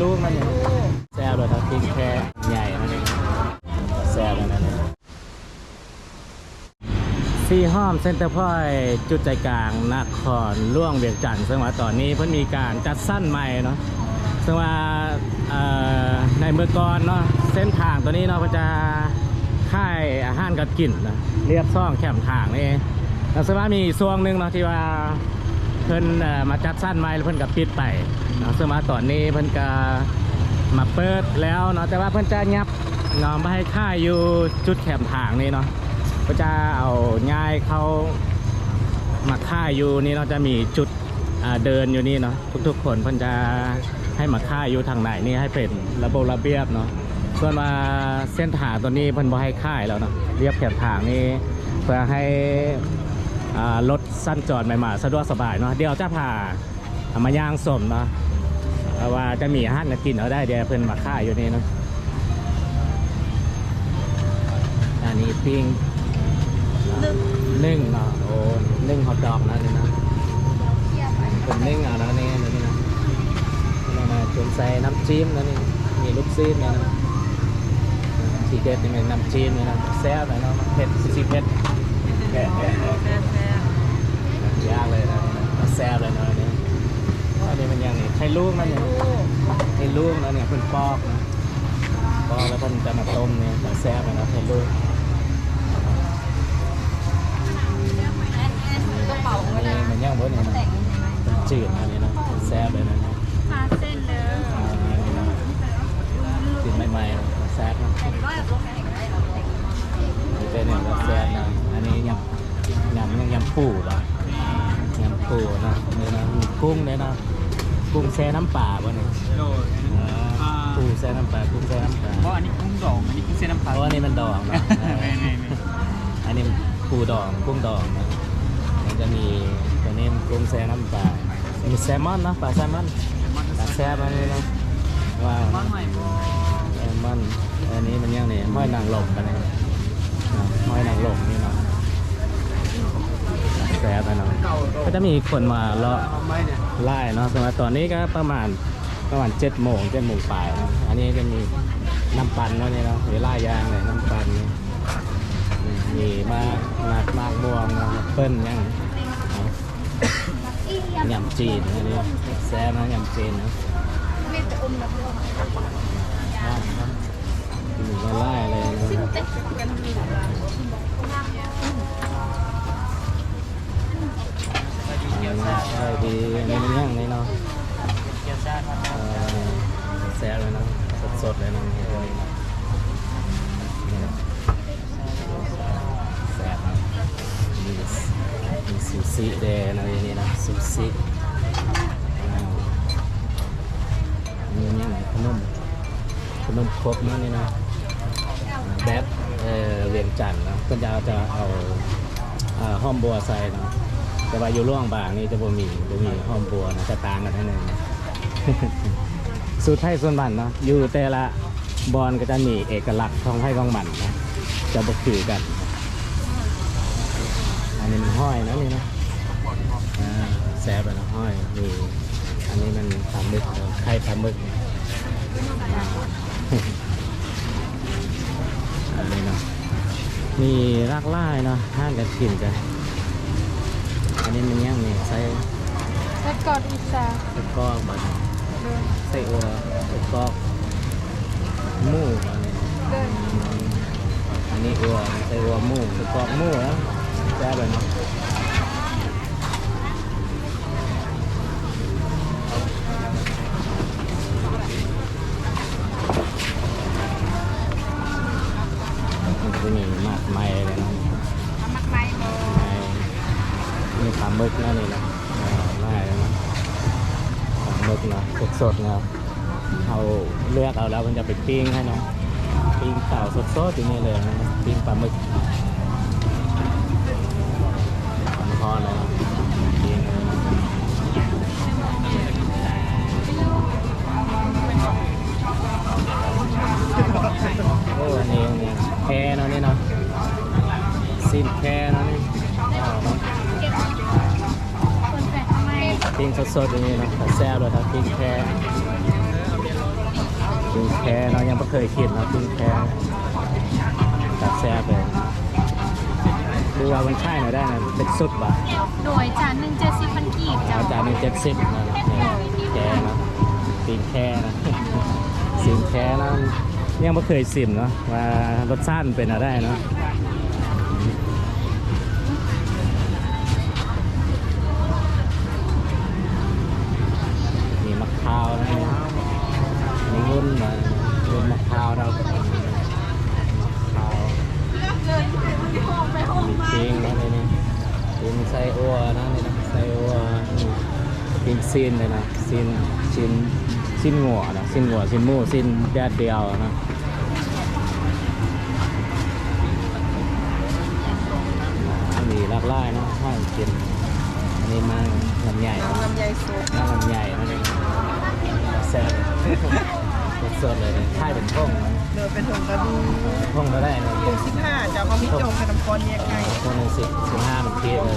ลูกมันเนี่แซ่บเลยครับพริกแค่ใหญ่นั่นเองแซ่บเลยนเนี่ยซีห้อมเซ็นเตอร์พอยจุดใจกลางนครล่วงเวียงจันทร์ซึ่งว่าตอนนี้เพิ่นมีการจัดสั้นใหม่เนาะซึ่งว่าในเมื่อก่อนเนาะเส้นทางตัวนี้เนาะก็จะค่ายอาหารกับกินนะเรียบซ่องแคมทางนี่แล้วซึ่งว่ามีช่วงหนึ่งเนาะที่ว่า เพิ่นเอ่อมาจัดสั้นไม้แล้วเพิ่นก็ปิดไปเนาะซึ่งมาตอนนี้เพิ่นก็มาเปิดแล้วเนาะแต่ว่าเพิ่นจะยับเนาะไม่ให้ค่ายอยู่จุดแคมทางนี่เนาะก็จะเอาง่ายเข้ามาค่ายอยู่นี่เนาะจะมีจุดเดินอยู่นี่เนาะทุกๆคนเพิ่นจะให้มาค่ายอยู่ทางไหนนี่ให้เป็นระบบระเบียบเนาะส่วนว่าเส้นทางตัวนี้เพิ่นบ่ให้ค่ายแล้วเนาะเรียบแคมทางนี่เพื่อให้ รถสั้นจอดใหม่ๆสะดวกสบายเนาะเดี๋ยวจะพาอามาย่างสมเนาะเอาว่าจะมีอาหารกินเอาได้เดี๋ยวเพิ่นมาค่ายอยู่นี่เนาะอันนี้ปิ้งนึ่งเนาะโอ้นึ่งฮอทดอกนะนี่นะเป็นนึ่งเอาแล้วนี่นี่นะนี่นะจุ่มใส่น้ำจิ้มนะนี่มีลูกซีนนี่นะสีเด็ดนี่เป็นน้ำจิ้มนี่นะแซ่บเลยเนาะเผ็ดสีเผ็ดแอะแอะแอะ ยากเลยนะมันแซ่บเลยนะอันนี้อันนี้มันยังนี่ใช้ลูกมันเนี่ยใช้ลูกนะเนี่ยเพิ่นปอกนะปอกแล้วเพิ่นจะมาต้มเนี่ยมันแซ่บเลยนะใช้ลูกกระเป๋าอันนี้มันย่างบนเนี่ยนะมันจืดนะอันนี้นะมันแซ่บเลยนะเนี่ยพาเส้นเด้ออ่าอันนี้นะกินใหม่ๆนะมันแซ่บนะ กุ้งเนี่ยนะกุ้งแช่น้ำปลาป่ะเนี่ยโดยอ่ากุ้งแช่น้ำปลากุ้งแช่น้ำปลาเพราะอันนี้กุ้งดองอันนี้กุ้งเส้นน้ำเพปลาราะว่านี่มันดองเนาะไม่ไม่ไม่อันนี้ปูดองกุ้งดองนะมันจะมีตัวนี้กุ้งแช่น้ำปลามีแซลมอนเนาะปลาแซลมอนปลาแซ่บอันนี้เนาะว้าวมันใหม่พอแซลมอนอันนี้มันยังนี่ห้อยนางรมกันเลยนะห้อยนางรมนี่เนาะ แซ่บอันเนาะก็จะมีคนมาเลาะไล่เนาะสมัยตอนนี้ก็ประมาณประมาณเจ็ดโมงเจ็ดโมงปลายอันนี้จะมีน้ำปั่นเนาะนี่เนาะมีล่ายางเลยน้ำปั่นมีมากมากมากม่วงเนาะเปิ้ลยังยำจีนอันนี้แซ่บนะยำจีนนะอ่าครับมีมาไล่เลยนะ ใช่ดีอันนี้มันย่างนี่เนาะเกี๊ยวซ่าครับแซ่บเลยนะสดๆเลยนะนี่เลยนะแซ่บนะมีมีซูชิแดงนะนี่นะซูชิอ่านี่นี่ไงขนมขนมครกนะนี่นะแบบเออเวียงจันทร์นะก็จะจะเอาอ่าห้อมบัวใส่นะ แต่ว่าอยู่ร่วงบางนี่จะบ่มีบ่มีห้อมบัวนะจะต่างกันนิดนึงนสูตรไทยส่วนมันเนาะอยู่แต่ละบอลก็จะมีเอกลักษณ์ของไทยของมันนะจะบกคือกัน อันนี้มันห้อยนะนี่นะแซ่บนะห้อยมีอันนี้มันปลาหมึกไข่ปลาหมึกอันนี้เนาะมีรากไล่เนาะห้างกันกินกัน อันนี้มันย่างนี่ใส่แล้วกอดอีสาตะกร้อกบัดนี้ใส่อัวตะกร้อกหมูอันนี้เดินอันนี้อัวใส่อัวหมูตะกร้อกหมูแล้วแซ่บเลยเนาะาหมึกนะนี่นะอ่าเลยนะปลาหมึกนะสดๆนะเอาเลือกเอาแล้วมันจะไปปิ้งให้นะปิ้งเต่าสดๆอย่างนี้เลยนะปิ้งปลาหมึกปลาหมึกทอดเลยนะปิ้งโอ้อันนี้แค่นาะนี่เนะสิ้นแค่นาะนี่ ปิ้งสดๆอย่างนี้เนาะแต่แซ่บเลยครับปิ้งแค่เอาเบียร์ร้อนปิงแค่เนายังไม่เคยกินนะปิงแค่ตัดแซ่บเลยคือว่ามันใช่หน่อยได้นะเป็นสุดบาทหน่วยจานหนึ่งเจ็ดสิบพันกีบจ้าจารย์นี่งเจ็ดสิบนะแค่นะปิงแค่นะสิงแค่นะยังไม่เคยสิมเนาะว่ารสชาติมันเป็นอะไรเนาะ มีวุ้นมาชนมะพร้าวเรามะพร้าวมีปิ้งนะนี่นี่ปิ้งไส้อัวนะนี่นะไส้อัวนี่ปิ้งซีนเลยนะซีนซีนซีนหัวนะซีนหัวซีนมูซีนแดดเดียวนะมีหลากหลายนะข้าวกินอันนี้มันลำใหญ่ลำไยสุกน้ำลำใหญ่นั่นเองแซ่บ สดๆเลยเนี่เป็นท่องเดินเป็นถุงกระดูท่องก็ได้นะถุงสิบห้าจ้าเขามีโจงกับน้ำก้อนแยไงท่องหนึ่งสิบสิบห้ามันเทียเลย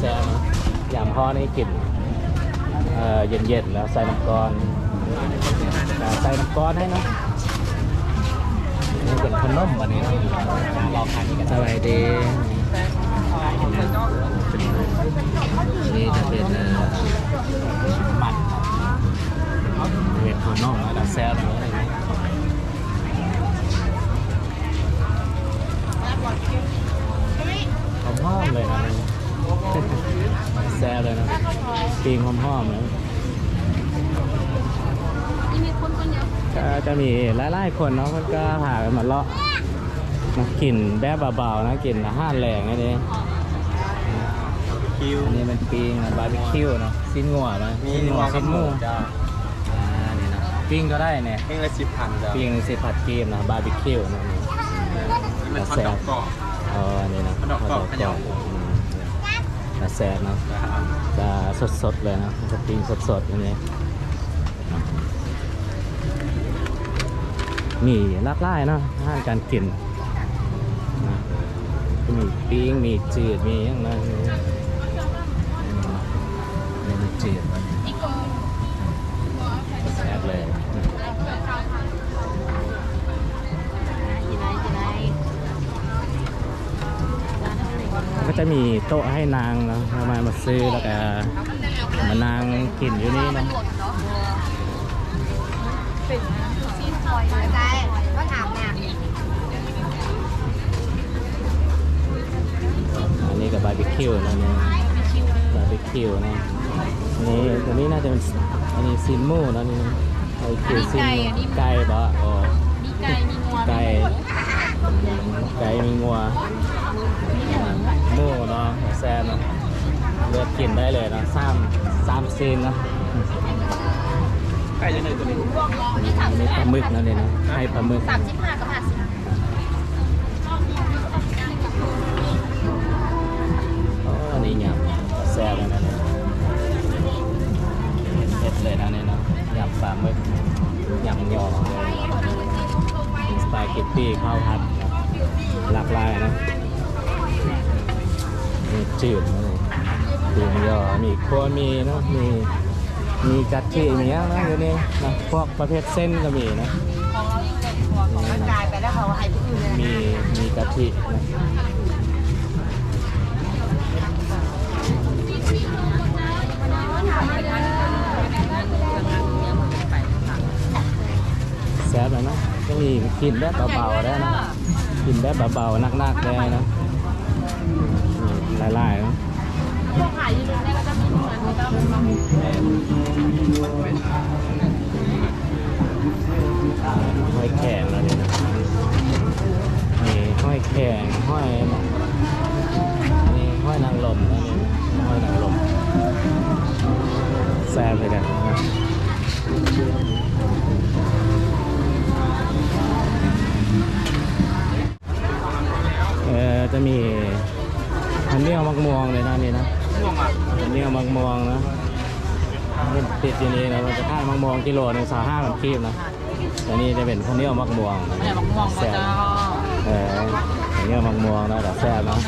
แซ่บนะอย่างพ่อนี่กลิ่นเอ่อเย็นๆแล้วใส่น้ำก้อนใส่น้ำก้อนให้นะนี่เป็นขนมวันนี้นะลองทานกันสบายดีนี่จะเป็นหมัด เป็นขนมแล้วแซ่บเลยนะหอมหอมๆเลยนะแซ่บเลยนะปีงหอมหอมๆนะก็จะมีหลายๆคนเนาะมันก็พากันมาเลาะมากินแบบเบาๆนะกลิ่นอาหารแรงนี่นี่คิวอันนี้เป็นปีงนะบาร์บีคิวเนาะสิ้นงัวนะสิ้นงัวสิ้นหมูจ้า ปิ้งก็ได้เนี่ยเองละสิบพันจ้าปิ้งสิผัดกรีมนะบาร์บีคิวนะนี่นี่มันทอดดอกกรอบอ๋อนี่นะดอกกรอบขยาวอืมนะแซ่บเนาะจะสดๆเลยนะจะปิ้งสดๆอย่างนี้มีหลากหลายเนาะอาหารการกินนะมีปิ้งมีจืดมีอย่างนั้นนี่มีจืด จะมีโต๊ะให้นางเนาะมามาซื้อแล้วก็มานางกินอยู่นี่นะซีนซอยใจก็ถามหนักอันนี้กับบาร์บีคิวนะเนี่ยบาร์บีคิวนะนี่ตัวนี้น่าจะเป็นอันนี้ซีนหมูนะนี่ไอ้คือซีนหมูไก่บะอ๋อมีไก่มีงัวไก่อืมไก่มีงัว เลือกกินได้เลยเนาะสามสามซีนเนาะใกล้จะเหนื่อยตัวนี้มีปลาหมึกนะเนี่ยนะให้ปลาหมึกสามสิบห้ากับห้าสิบอ๋ออันนี้ยำแซ่บเลยนะเนี่ยเผ็ดเลยนะเนี่ยเนาะยำปลาหมึกยำยอเลยสปาเกตตี้ข้าวผัดนะหลากหลายนะมีจืดนะ เลยตีมยอมีโคนมีเนาะมีมีกะทิมีอย่างนะอยู่นี่นะพวกประเภทเส้นก็มีนะร่างกายไปแล้วเขาให้ผู้อื่นเลยมีมีกะทินะแซ่บเลยนะก็มีกินแบบเบาๆได้นะกินแบบเบาๆนักๆได้นะหลายๆนะพวกขายยืนได้ก็จะมีเหมือนเขาจะห้อยแข็งแล้วนี่นะนี่ห้อยแข็งห้อยนี่ห้อยนางลมนะนี่ยห้อยนางลมแซ่บเลยกันนะเออจะมีอันนี้เอามักม่วงเลยนะนี่นะ อันนี้มังมองนะมันติดอยู่นี่นะมันจะข้างมังมองกิโลหนึ่งสาห้ามันคีบนะอันนี้จะเป็นข้าวเหนียวมังมองแซ่บเออข้าวเนียมังมองนะแต่แซ่บนะ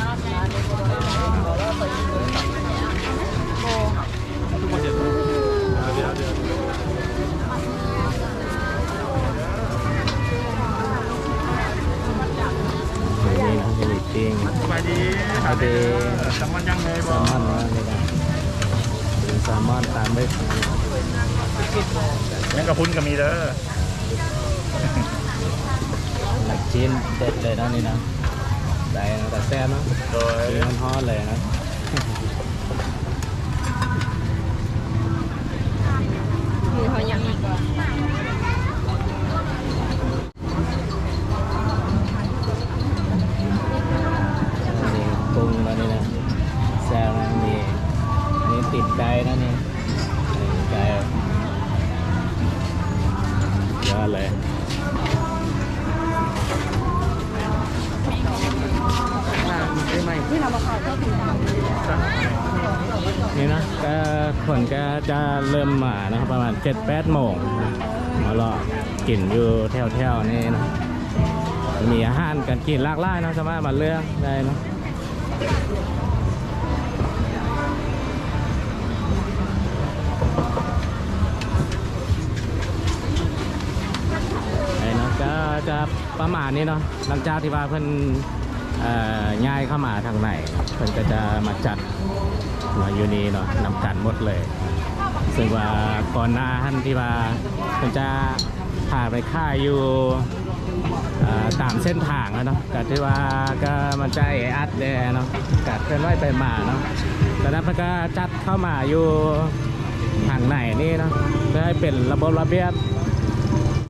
นี่นะจริงสวัสดี มอนตามด้วยยังกระพุ้นก็มีเด้อหนักชิ้นเด็ดเลยนะนี่นะได้นะแต่แซ่บเนอะโดยชิ้นมันทอดเลยนะมีเขายังอีกว่านี่ปรุงแล้วนี่นะแซ่บนะมีนี่ติดไก่นะนี่ ริ่มมานะครับประมาณ7 8โมงมารอกินอยู่แถวๆนี่นะมีอาหารกันกินหลากหลายนะสามารถมาเลือกได้นะไอ้นะก็จะประมาณนี้เนาะหลังจากที่ว่าเพิ่นเอ่อย้ายเข้ามาทางไหนเพิ่นก็จะมาจัดมาอยู่นี่เนาะนำกันหมดเลย ซึ่งว่าก่อนหน้าท่านที่ว่ามันจะพาไปค่ายอยู่ตามเส้นทางนะเนาะก็ที่ว่าก็มันใจแออัดแดเนาะกัดเคลื่อนไหวไปมาเนาะแต่นั้นมันก็จัดเข้ามาอยู่ทางไหนนี่เนาะเพื่อให้เป็นระบบระเบียบ